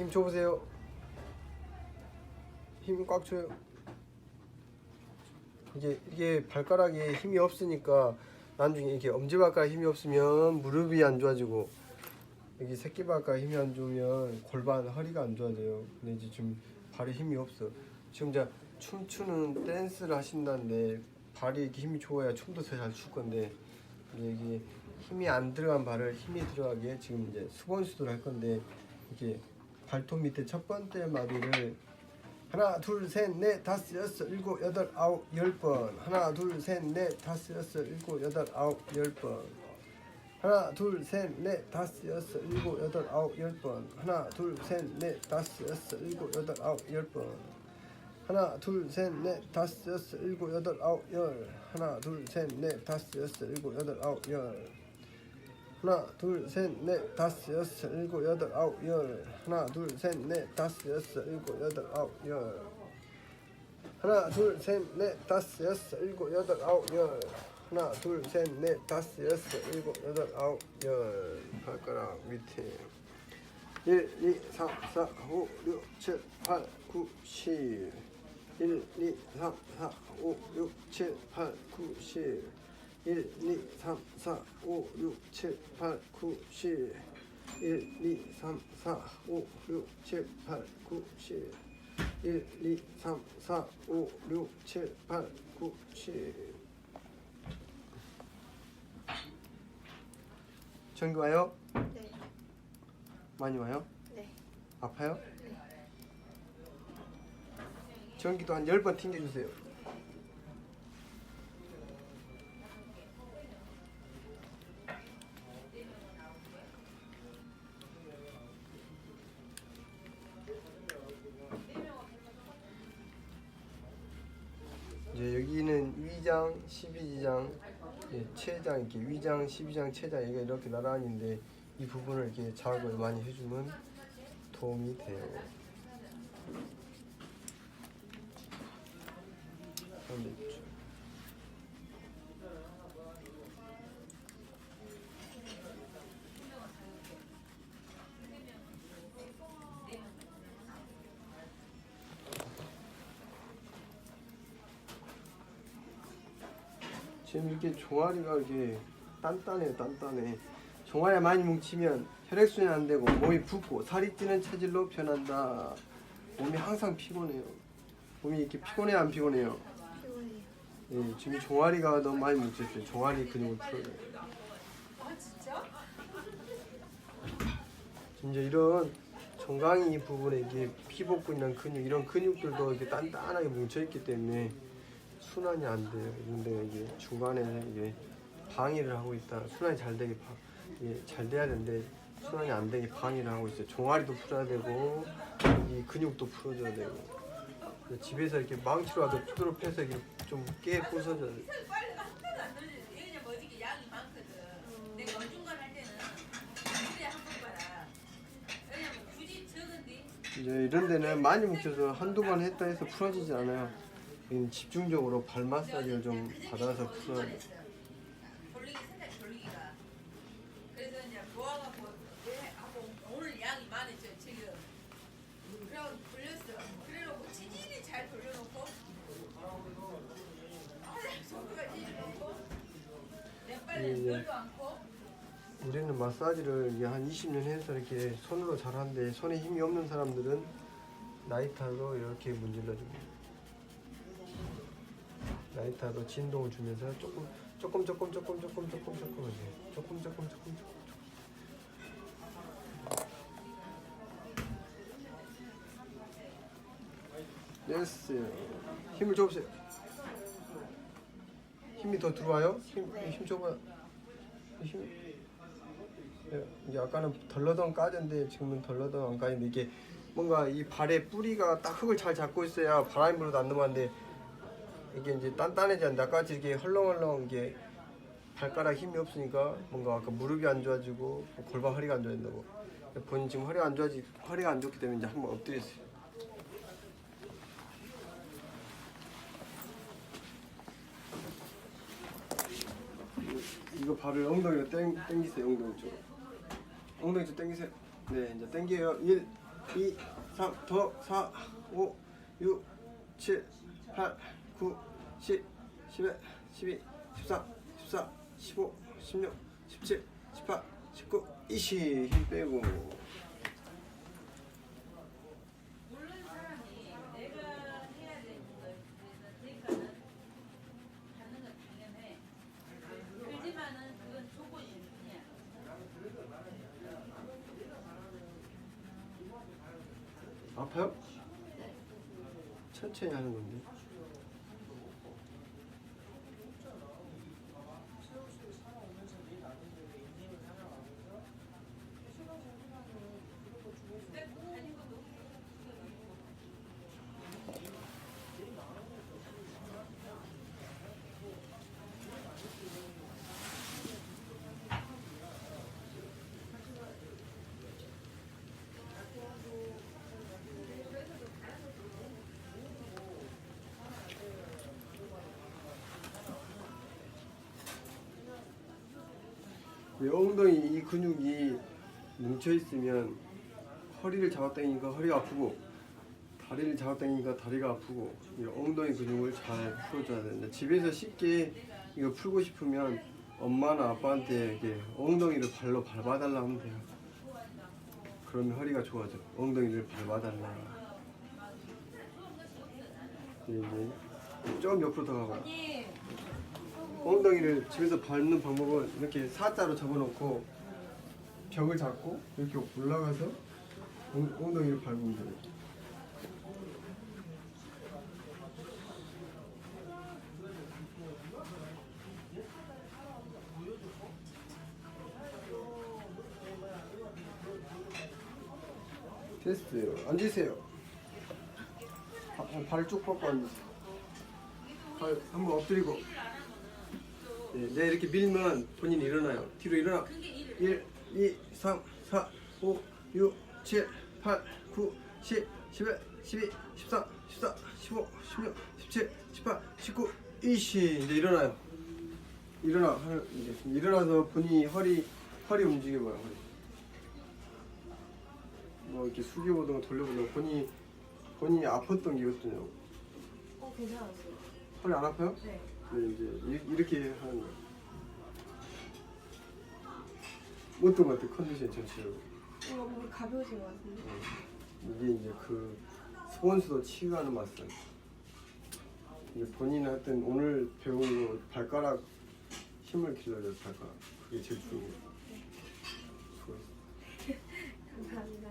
힘 줘보세요. 힘 꽉 줘요. 이게 이게 발가락에 힘이 없으니까 나중에 이렇게 엄지발가락 힘이 없으면 무릎이 안 좋아지고 여기 새끼발가락 힘이 안 좋으면 골반 허리가 안 좋아져요. 근데 이제 지금 발에 힘이 없어. 지금 이제 춤추는 댄스를 하신다는데 발이 이렇게 힘이 좋아야 춤도 더 잘 출 건데 이제 이게 힘이 안 들어간 발을 힘이 들어가게 지금 이제 수건 수도를 할 건데 이게 발톱 밑에 첫 번째 마디를 하나 둘 셋 넷 다섯 여섯 일곱 여덟 아홉 열 번. 하나 둘 셋 넷 다섯 여섯 일곱 여덟 아홉 열 번. 하나 둘 셋 넷 다섯 여섯 일곱 여덟 아홉 열 번. 하나 둘 셋 넷 다섯 여섯 일곱 여덟 아홉 열 번. 하나 둘 셋 넷 다섯 여섯 일곱 여덟 아홉 열. 하나 둘 셋 넷 다섯 여섯 일곱 여덟 아홉 열 하나 둘 셋 넷 다섯 여섯 일곱 여덟 아홉 열. 하나 둘 셋 넷 다섯 여섯 일곱 여덟 아홉 열. 하나 둘 셋 넷 다섯 여섯 일곱 여덟 아홉 열. 하나 둘 셋 넷 다섯 여섯 일곱 여덟 아홉 열. 발가락 밑에. 1, 2, 3, 4, 5, 6, 7, 8, 9, 10 1, 2, 3, 4, 5, 6, 7, 8, 9, 10 1, 2, 3, 4, 5, 6, 7, 8, 9, 10 1, 2, 3, 4, 5, 6, 7, 8, 9, 10 1, 2, 3, 4, 5, 6, 7, 8, 9, 10 전기 와요? 네. 많이 와요? 네. 아파요? 전기도 한 10번 튕겨주세요. 위장, 12장, 체장 이렇게 위장, 12장, 체장 이게 이렇게 나란히인데 이 부분을 이렇게 작업을 많이 해주면 도움이 돼요. 그런데 지금 이렇게 종아리가 이렇게 단단해요, 단단해. 종아리 많이 뭉치면 혈액순환 안 되고 몸이 붓고 살이 찌는 체질로 변한다. 몸이 항상 피곤해요. 몸이 이렇게 피곤해 안 피곤해요? 피곤해요. 예, 지금 종아리가 너무 많이 뭉쳤어요. 종아리 근육을 풀어요. 진짜 이런 정강이 부분에 이게 피복근이랑 근육 이런 근육들도 이렇게 단단하게 뭉쳐 있기 때문에 순환이 안 돼요. 근데 이게 중간에 이게 방해를 하고 있다. 순환이 잘 되게 방, 이게 잘 돼야 되는데 순환이 안 되게 방해를 하고 있어요. 종아리도 풀어야 되고 이 근육도 풀어줘야 되고 집에서 이렇게 망치로 와도 두드러 패서 이렇게 좀깨 부서져야 적은데 이제 이런 데는 많이 뭉쳐서 한두 번 했다 해서 풀어지지 않아요. 이 집중적으로 발 마사지를 좀 받아서 풀어야 돼. 이제. 내 빨래 예, 예. 우리는 마사지를 한 20년 해서 이렇게 손으로 잘하는데 손에 힘이 없는 사람들은 나이타로 이렇게 문질러 줍니다. 나이타로 진동을 주면서 조금 조금 조금 조금 조금 조금 조금 하세요. 조금 조금 조금 조금. 됐어요. 힘을 줘보세요. 힘이 더 들어와요? 힘, 힘 줘봐요. 힘. 예, 이제 아까는 덜러덩 까졌는데 지금은 덜러덩 안 까는데 이게 뭔가 이 발의 뿌리가 딱 흙을 잘 잡고 있어야 바람이 불어도 안 넘어가는데 이게 이제 단단해지 않는데 아까같이 이렇게 헐렁헐렁 이게 발가락 힘이 없으니까 뭔가 아까 무릎이 안 좋아지고 골반 허리가 안 좋아진다고. 본인 지금 허리가 안 좋아지 허리가 안 좋기 때문에 이제 한번 엎드리세요. 이거 발을 엉덩이로 땡, 땡기세요 엉덩이 쪽. 엉덩이 쪽 땡기세요. 네 이제 땡겨요. 1 2, 3, 더 4, 5, 6, 7, 8, 9, 10, 11, 12, 13, 14, 15, 16, 17, 18, 19, 20. 힘 빼고. 아파요? 천천히 하는 건데. 이 엉덩이 이 근육이 뭉쳐 있으면 허리를 잡아당기니까 허리가 아프고 다리를 잡아당기니까 다리가 아프고 이 엉덩이 근육을 잘 풀어줘야 된다. 집에서 쉽게 이거 풀고 싶으면 엄마나 아빠한테 이렇게 엉덩이를 발로 밟아달라 하면 돼요. 그러면 허리가 좋아져. 엉덩이를 밟아달라. 이제 좀 옆으로 더 가봐. 엉덩이를 집에서 밟는 방법은 이렇게 사자로 접어놓고 벽을 잡고 이렇게 올라가서 엉- 엉덩이를 밟으면 돼요. 테스트예요. 앉으세요. 바- 발을 쭉 뻗고 앉으세요. 발 한번 엎드리고. 네, 네, 이렇게 밀면 본인이 일어나요. 뒤로 일어나. 1, 2, 3, 4, 5, 6, 7, 8, 9, 10, 11, 12, 13, 14, 15, 16, 17, 18, 19, 20. 이제 일어나요. 일어나. 이제 일어나서 본인이 허리, 허리 움직여봐요. 허리. 뭐 이렇게 숙여보든가 돌려보든가 본인이, 본인이 아팠던 게 있거든요. 어 괜찮았어요. 허리 안 아파요? 네. 네, 이제 이- 이렇게 하는 거예요. 어떤 것 같아 컨디션 전체로. 뭔가 몸이 가벼워진 것 같은데. 이게 이제 그 스폰서도 치유하는 마사지. 이게 본인이 하여튼 오늘 배운 거 발가락 힘을 길러줘요 발가락. 그게 제일 중요해요. 수고했어. 감사합니다.